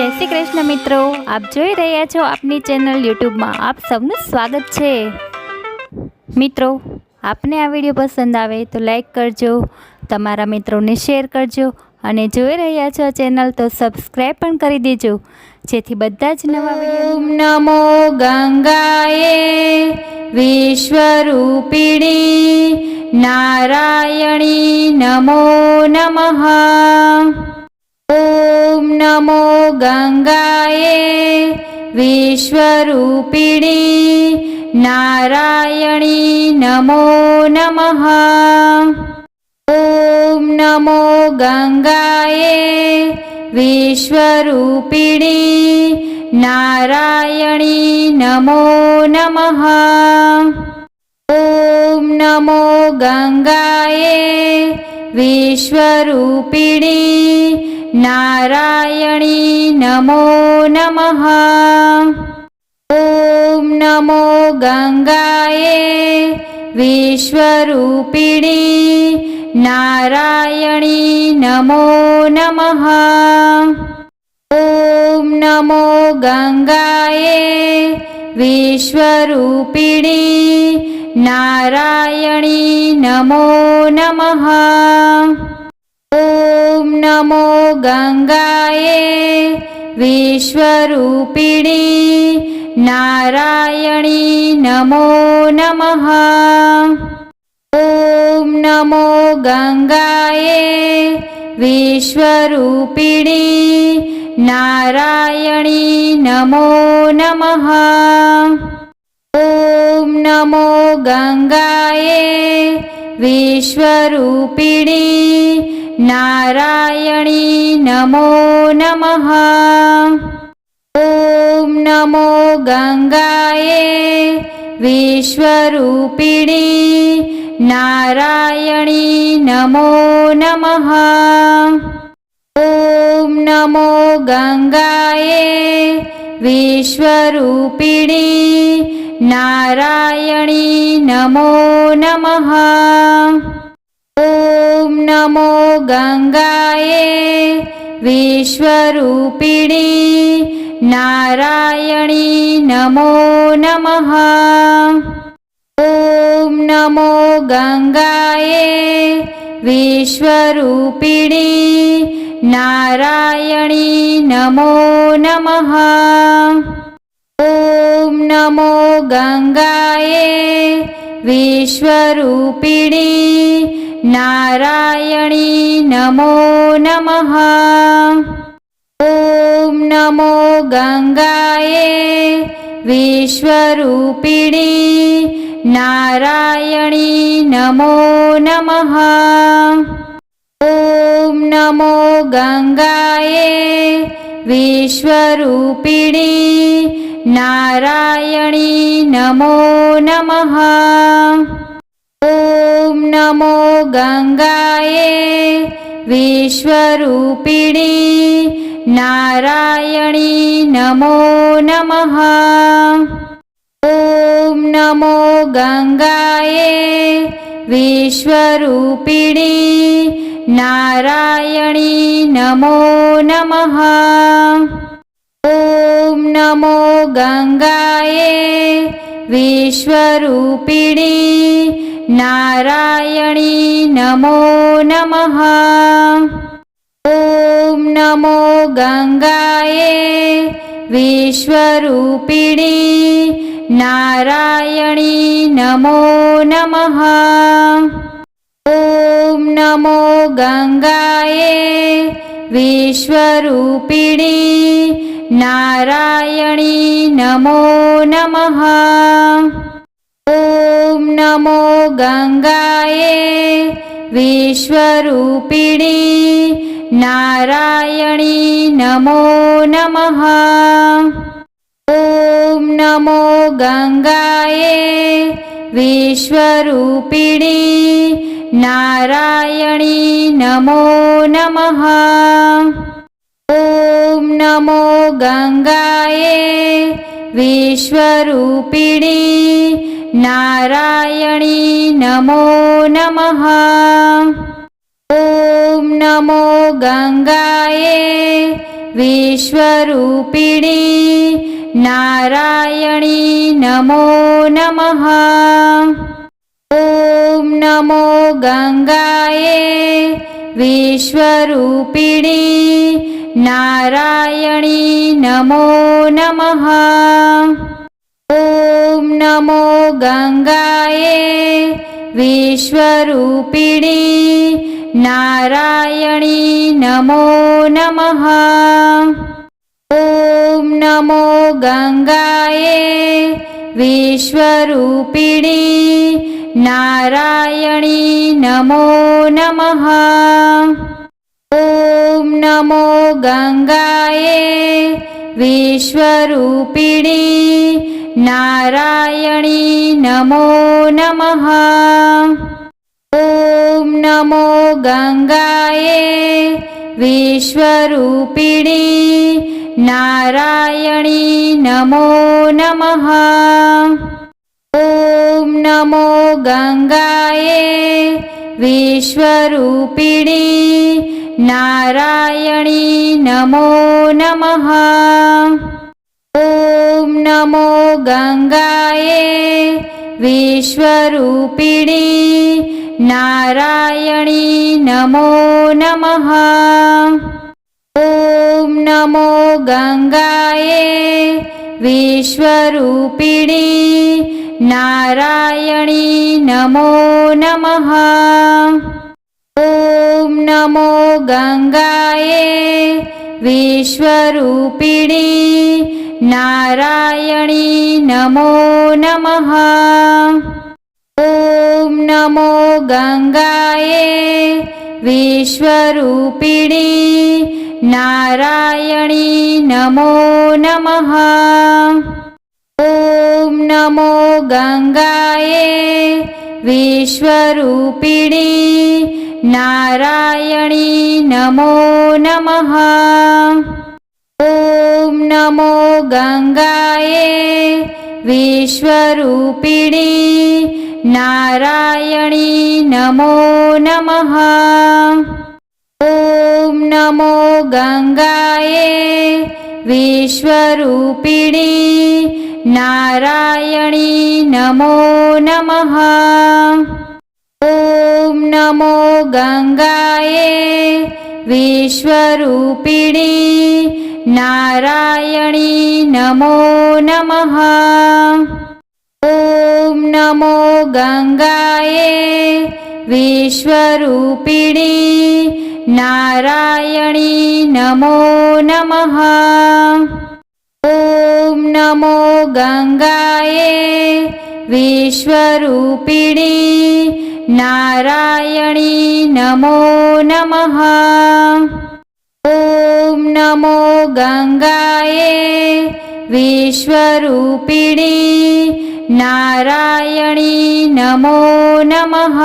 જય શ્રી કૃષ્ણ મિત્રો. આપ જોઈ રહ્યા છો આપની ચેનલ યુટ્યુબમાં. આપ સૌનું સ્વાગત છે. મિત્રો, આપને આ વીડિયો પસંદ આવે તો લાઈક કરજો, તમારા મિત્રોને શેર કરજો અને જોઈ રહ્યા છો ચેનલ તો સબસ્ક્રાઈબ પણ કરી દેજો. જેથી બધા જ નવા ઓમ નમો ગંગાએ વિશ્વરૂપિણી નારાયણી નમો નમઃ. ॐ नमो गङ्गायै विश्वरूपिणी नारायणी नमो नमः। ॐ नमो गङ्गायै विश्वरूपिणी नारायणी नमो नमः। ॐ नमो गङ्गायै विश्वरूपिणी नारायणी नमो नमः। ॐ नमो गङ्गायै विश्वरूपिणी नारायणी नमो नमः। ॐ नमो गङ्गायै विश्वरूपिणी नारायणी नमो नमः ॐ नमो गङ्गायै विश्वरूपिणी नारायणी नमो नमः। ॐ नमो गङ्गायै विश्वरूपिणी नारायणी नमो नमः। ॐ नमो गङ्गायै विश्वरूपिणी नारायणी नमो नमः। ॐ नमो गङ्गायै विश्वरूपिणी नारायणी नमो नमः। ॐ नमो गङ्गायै विश्वरूपिणी नारायणी नमो नमः। ॐ नमो गङ्गायै विश्वरूपिणी नारायणी नमो नमः। ॐ नमो गङ्गायै विश्वरूपिणी नारायणी नमो नमः। ॐ नमो गङ्गायै विश्वरूपिणी नारायणी नमो नमः। ॐ नमो गङ्गायै विश्वरूपिणी नारायणी नमो नमः। ॐ नमो गङ्गायै विश्वरूपिणी नारायणी नमो नमः। ॐ नमो गङ्गायै विश्वरूपिणी नारायणी नमो नमः। ॐ नमो गङ्गायै विश्वरूपिणी नारायणी नमो नमः। ॐ नमो गङ्गायै विश्वरूपिणी नारायणी नमो नमः। ॐ नमो गङ्गायै विश्वरूपिणी नारायणी नमो नमः। ॐ नमो गङ्गायै विश्वरूपिणी। नारायणी नमो नमः। ॐ नमो गङ्गायै विश्वरूपिणी। नारायणी नमो नमः। ॐ नमो गङ्गायै विश्वरूपिणी नारायणी नमो नमः। ॐ नमो गङ्गायै विश्वरूपिणी नारायणी नमो नमः। ॐ नमो गङ्गायै विश्वरूपिणी नारायणी नमो नमः। ॐ नमो गङ्गायै विश्वरूपिणी नारायणी नमो नमः। ॐ नमो गङ्गायै विश्वरूपिणी नारायणी नमो नमः। ॐ नमो गङ्गायै विश्वरूपिणी नारायणी नमो नमः। ॐ नमो गङ्गायै विश्वरूपिणी नारायणी नमो नमः। ॐ नमो गङ्गायै विश्वरूपिणी नारायणी नमो नमः। ॐ नमो गङ्गायै विश्वरूपिणी नारायणी नमो नमः। ॐ नमो गङ्गायै विश्वरूपिणी नारायणी नमो नमः। ॐ नमो गङ्गायै विश्वरूपिणी नारायणी नमो नमः। ॐ नमो गङ्गायै विश्वरूपिणी नारायणी नमो नमः। ॐ नमो गङ्गायै विश्वरूपिणी नारायणी नमो नमः। ॐ नमो गङ्गायै विश्वरूपिणी नारायणी नमो नमः। ॐ नमो गङ्गायै विश्वरूपिणी नारायणी नमो नमः। ॐ नमो गङ्गायै विश्वरूपिणी नारायणी नमो नमः। ॐ नमो गङ्गायै विश्वरूपिणी नारायणी नमो नमः। ॐ नमो गङ्गायै विश्वरूपिणी नारायणी नमो नमः। ॐ नमो गङ्गायै विश्वरूपिणी नारायणी नमो नमः। ॐ नमो गङ्गायै विश्वरूपिणी नारायणी नमो नमः।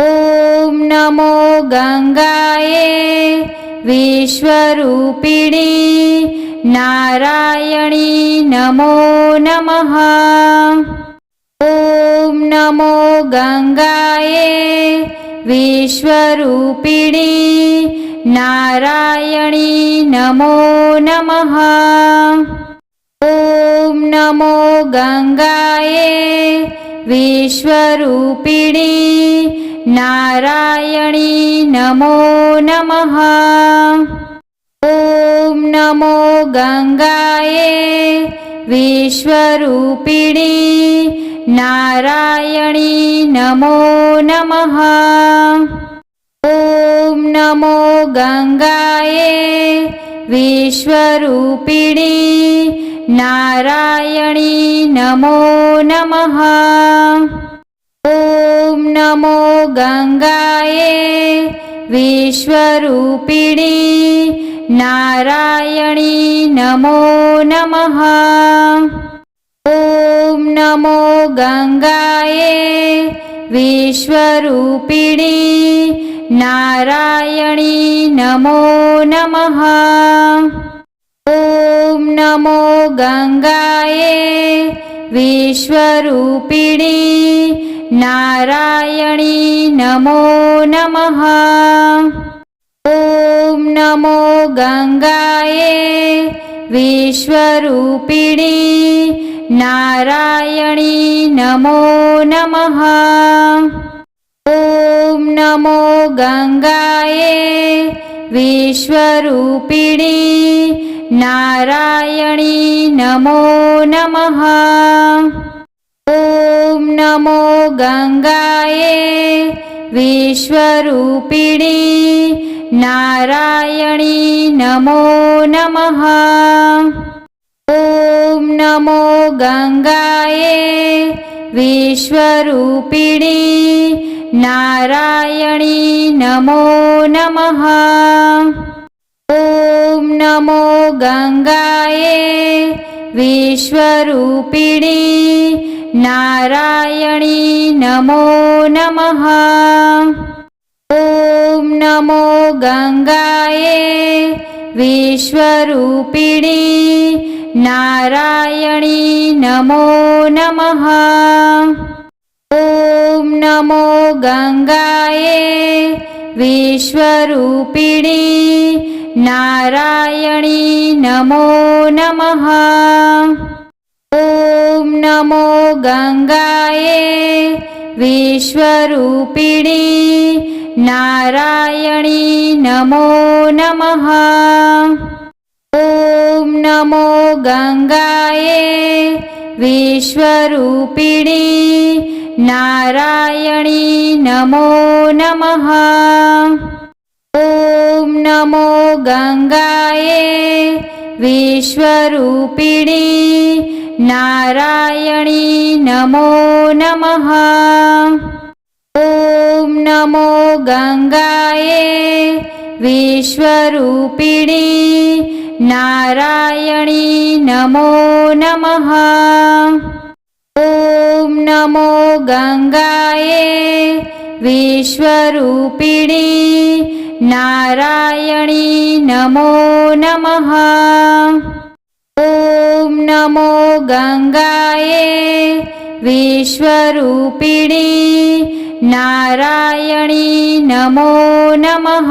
ॐ नमो गङ्गायै विश्वरूपिणी नारायणी नमो नमः। ॐ नमो गङ्गायै विश्वरूपिणी नारायणी नमो नमः। ॐ नमो गङ्गायै विश्वरूपिणी नारायणी नमो नमः गङ्गायै विश्वरूपिणी नारायणी नमो नमः। ॐ नमो गङ्गायै विश्वरूपिणी नारायणी नमो नमः। ॐ नमो गङ्गायै विश्वरूपिणी नारायणी नमो नमः। ॐ नमो गङ्गायै विश्वरूपिणी नारायणी नमो नमः। ॐ नमो गङ्गायै विश्वरूपिणी नारायणी नमो नमः ॐ नमो गङ्गायै विश्वरूपिणी नारायणी नमो नमः। ॐ नमो गङ्गायै विश्वरूपिणी नारायणी नमो नमः। ॐ नमो गङ्गायै विश्वरूपिणी नारायणी नमो नमः। ॐ नमो गङ्गायै विश्वरूपिणी नारायणी नमो नमः। ॐ नमो गङ्गायै विश्वरूपिणी नारायणी नमो नमः। ॐ नमो गङ्गायै विश्वरूपिणी नारायणी नमो नमः। ॐ नमो गङ्गायै विश्वरूपिणी नारायणी नमो नमः। ॐ नमो गङ्गायै विश्वरूपिणी नारायणी नमो नमः। ॐ नमो गङ्गायै विश्वरूपिणी नारायणी नमो नमः ॐ नमो गङ्गायै विश्वरूपिणी नारायणी नमो नमः। ॐ नमो गङ्गायै विश्वरूपिणी नारायणी नमो नमः। ॐ नमो गङ्गायै विश्वरूपिणी नारायणी नमो नमः। ॐ नमो गङ्गायै विश्वरूपिणी नारायणी नमो नमः।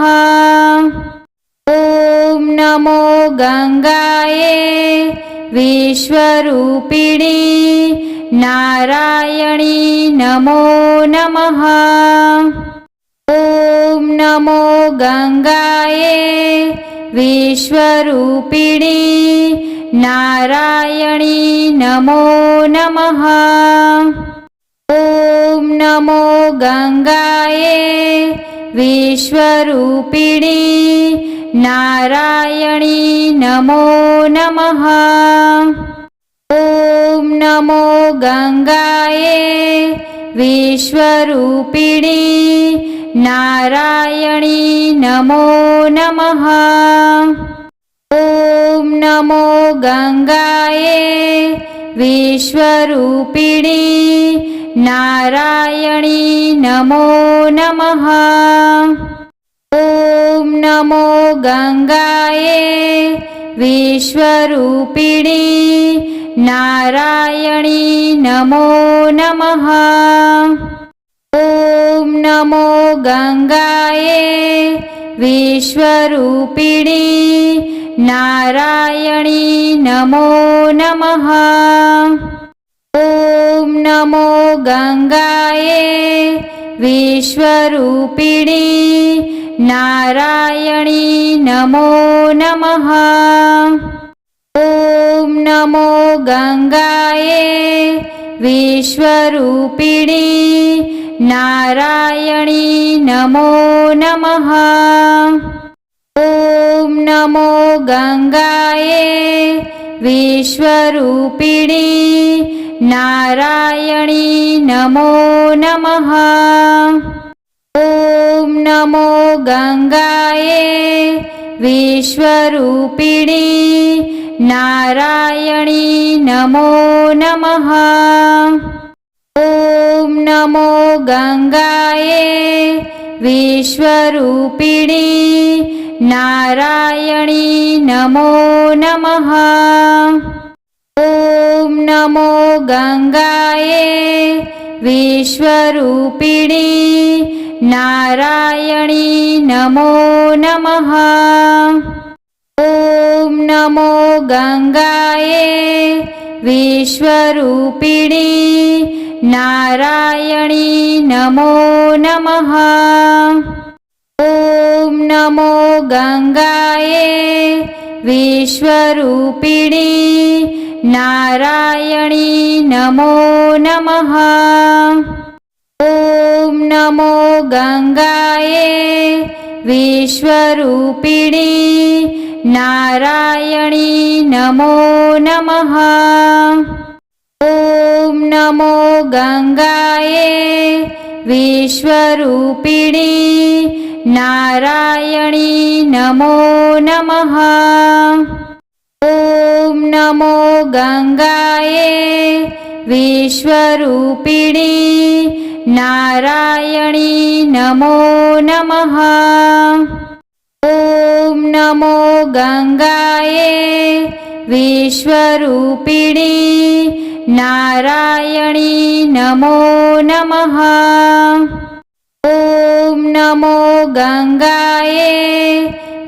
ॐ नमो गङ्गायै विश्वरूपिणी नारायणी नमो नमः। ॐ नमो गङ्गायै विश्वरूपिणी नारायणी नमो नमः। ॐ नमो गङ्गायै विश्वरूपिणी नारायणी नमो नमः ॐ नमो गङ्गायै विश्वरूपिणी नारायणी नमो नमः। ॐ नमो गङ्गायै विश्वरूपिणी नारायणी नमो नमः। ॐ नमो गङ्गायै विश्वरूपिणी नारायणी नमो नमः। ॐ नमो गङ्गायै विश्वरूपिणी नारायणी नमो नमः। ॐ नमो गङ्गायै विश्वरूपिणी नारायणी नमो नमः। ॐ नमो गङ्गायै विश्वरूपिणी नारायणी नमो नमः। ॐ नमो गङ्गायै विश्वरूपिणी नारायणी नमो नमः ॐ नमो गङ्गायै विश्वरूपिणी नारायणी नमो नमः। ॐ नमो गङ्गायै विश्वरूपिणी नारायणी नमो नमः। ॐ नमो गङ्गायै विश्वरूपिणी नारायणी नमो नमः। ॐ नमो गङ्गाय विश्वरूपिणी नारायणी नमो नमः। ॐ नमो गङ्गाय विश्वरूपिणी नारायणी नमो नमः। ॐ नमो गङ्गायै विश्वरूपिणी नारायणी नमो नमः। ॐ नमो गङ्गायै विश्वरूपिणी नारायणी नमो नमः। ॐ नमो गङ्गायै विश्वरूपिणी नारायणी नमो नमः। ॐ नमो गङ्गायै विश्वरूपिणी नारायणी नमो नमः। ॐ नमो गङ्गायै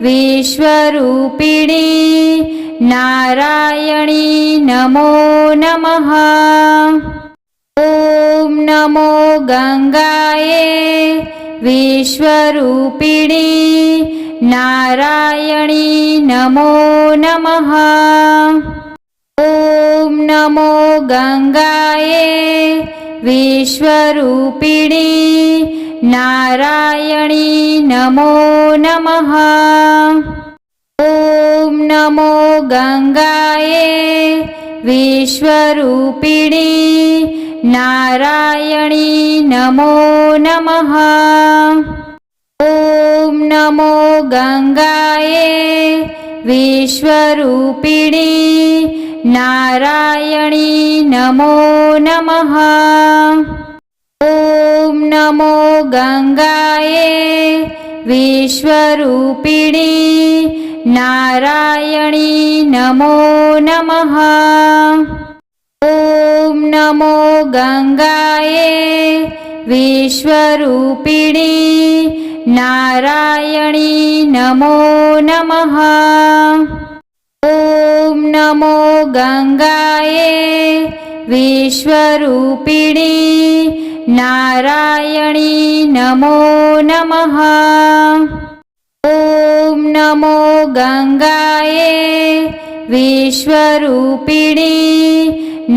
विश्वरूपिणी नारायणी नमो नमः। ॐ नमो गङ्गायै विश्वरूपिणी नारायणी नमो नमः। ॐ नमो गङ्गायै विश्वरूपिणी नारायणी नमो नमः। ॐ नमो गङ्गायै विश्वरूपिणी नारायणी नमो नमः। ॐ नमो गङ्गायै विश्वरूपिणी नारायणी नमो नमः। ॐ नमो गङ्गायै विश्वरूपिणी नारायणी नमो नमः। ॐ नमो गङ्गायै विश्वरूपिणी नारायणी नमो नमः। ॐ नमो गङ्गायै विश्वरूपिणी नारायणी नमो नमः। ॐ नमो गङ्गायै विश्वरूपिणी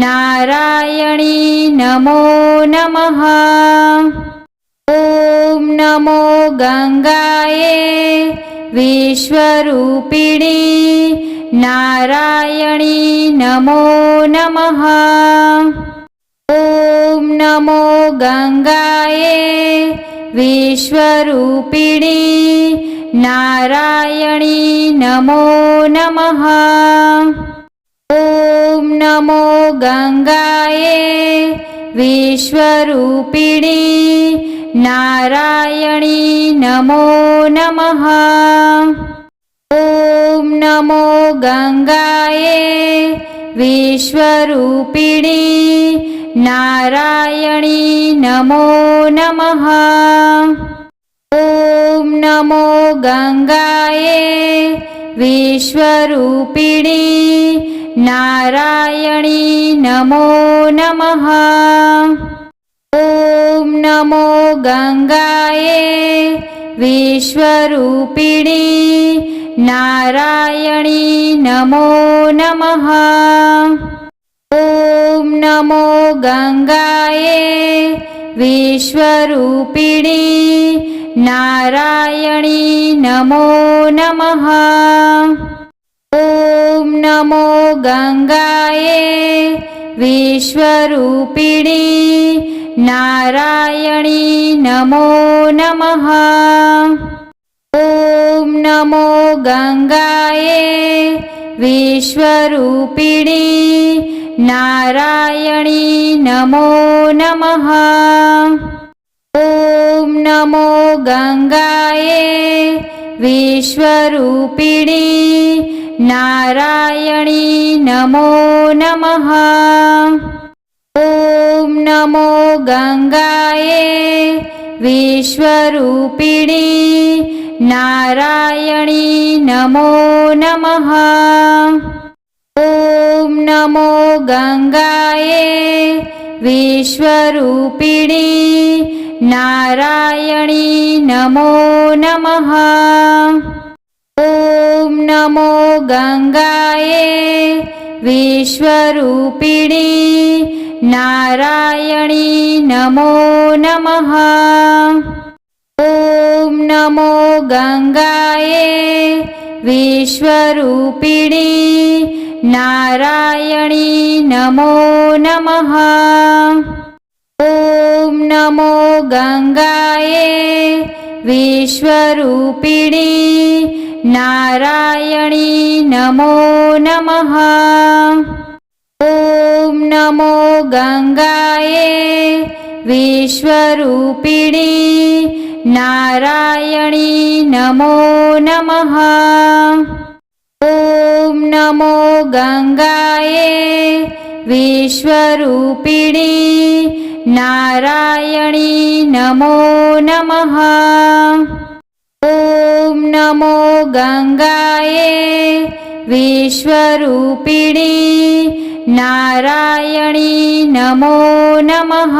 नारायणी नमो नमः। ॐ नमो गङ्गायै विश्वरूपिणी नारायणी नमो नमः। ॐ नमो गङ्गायै विश्वरूपिणी नारायणी नमो नमः। ॐ नमो गङ्गायै विश्वरूपिणी नारायणी नमो नमः। ॐ नमो गङ्गायै विश्वरूपिणी नारायणी नमो नमः। ॐ नमो गङ्गायै विश्वरूपिणी नारायणी नमो नमः। ॐ नमो गङ्गायै विश्वरूपिणी नारायणी नमो नमः। ॐ नमो गङ्गायै विश्वरूपिणी नारायणी नमो नमः। ॐ नमो गङ्गायै विश्वरूपिणी नारायणी नमो नमः नमो गङ्गायै विश्वरूपिणी नारायणी नमो नमः। ॐ नमो गङ्गायै विश्वरूपिणी नारायणी नमो नमः। ॐ नमो गङ्गायै पिणी नारायणी नमो नमः। ॐ नमो गङ्गाये विश्वरूपिणी नारायणी नमो नमः। ॐ नमो गङ्गाये विश्वरूपिणी नारायणी नमो नमः। ॐ नमो गङ्गायै विश्वरूपिणी नारायणी नमो नमः। ॐ नमो गङ्गायै विश्वरूपिणी नारायणी नमो नमः। ॐ नमो गङ्गायै विश्वरूपिणी नारायणी नमो नमः। ॐ नमो गङ्गायै विश्वरूपिणी नारायणी नमो नमः। ॐ नमो गङ्गायै विश्वरूपिणी नारायणी नमो नमः।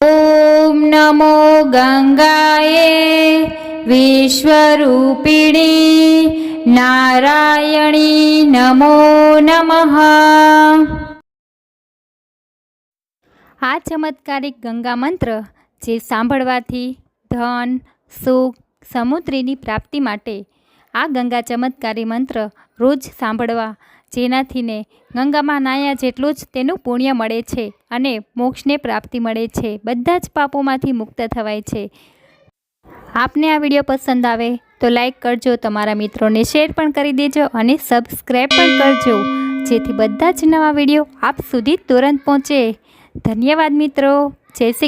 ॐ नमो गङ्गायै विश्वरूपिणी नारायणी नमो नमः આ ચમત્કારિક ગંગા મંત્ર જે સાંભળવાથી ધન સુખ સમુદ્રીની પ્રાપ્તિ માટે આ ગંગા ચમત્કારી મંત્ર રોજ સાંભળવા જેનાથીને ગંગામાં નાયા જેટલું જ તેનું પુણ્ય મળે છે અને મોક્ષને પ્રાપ્તિ મળે છે બધા જ પાપોમાંથી મુક્ત થવાય છે આપને આ વીડિયો પસંદ આવે તો લાઈક કરજો, તમારા મિત્રોને શેર પણ કરી દેજો અને સબસ્ક્રાઈબ પણ કરજો, જેથી બધા જ નવા વીડિયો આપ સુધી તુરંત પહોંચે. ધન્યવાદ મિત્રો. જય શ્રી